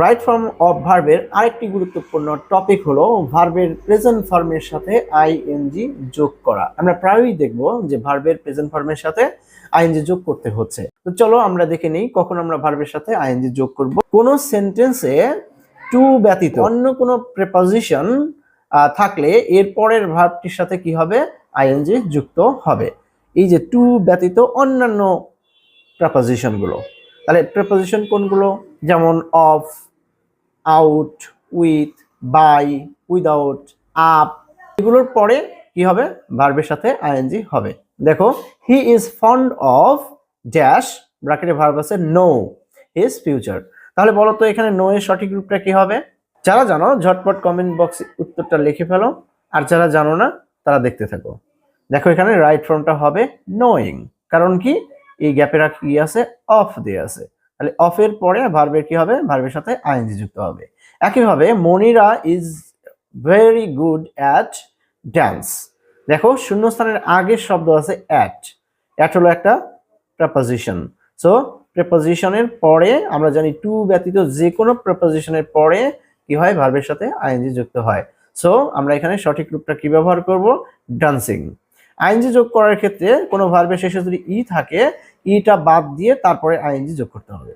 Right form of ভার্বের আরেকটি গুরুত্বপূর্ণ টপিক হলো ভার্বের প্রেজেন্ট ফর্মের সাথে আইএনজি যোগ করা। আমরা প্রায়ই দেখব যে ভার্বের প্রেজেন্ট ফর্মের সাথে আইএনজি যোগ করতে হচ্ছে। তো চলো আমরা দেখে নিই কখন আমরা ভার্বের সাথে আইএনজি যোগ করব। কোন সেন্টেন্সে টু ব্যতীত অন্য কোনো প্রেপোজিশন থাকলে এর পরের ভার্বটির সাথে কি হবে? আইএনজি যুক্ত হবে। এই যে টু ব্যতীত অন্যান্য প্রেপোজিশনগুলো। তাহলে প্রেপোজিশন কোনগুলো? যেমন of out with by without up এগুলোর পরে কি হবে? ভার্বের সাথে আইএনজি হবে। দেখো he is fond of dash ব্র্যাকেটে ভার্ব আছে নো হিজ ফিউচার তাহলে বলো তো এখানে নো এর সঠিক রূপটা কি হবে? যারা জানো, ঝটপট কমেন্ট বক্সে উত্তরটা লিখে ফেলো। আর যারা জানো না, তারা দেখতে থাকো। দেখো এখানে রাইট ফর্মটা হবে নোয়িং কারণ কি? এই গ্যাপের কি আছে? অফ দিয়ে আছে। তাহলে অফের পরে ভার্বের কি হবে? ভার্বের সাথে আইএনজি যুক্ত হবে। একইভাবে Monira is very good at dance দেখো, শূন্যস্থানের আগের শব্দ আছে অ্যাট অ্যাট হলো একটা প্রেপোজিশন সো প্রেপোজিশনের পরে আমরা জানি টু ব্যতীত যে কোনো প্রেপোজিশনের পরে কি হয়? ভার্বের সাথে আইএনজি যুক্ত হয়। সো আমরা এখানে সঠিক রূপটা কি ব্যবহার করব? ডান্সিং আইএনজি যোগ করার ক্ষেত্রে কোনো ভার্বের শেষে যদি ই থাকে ইটা বাদ দিয়ে তারপরে আইএনজি যোগ করতে হবে।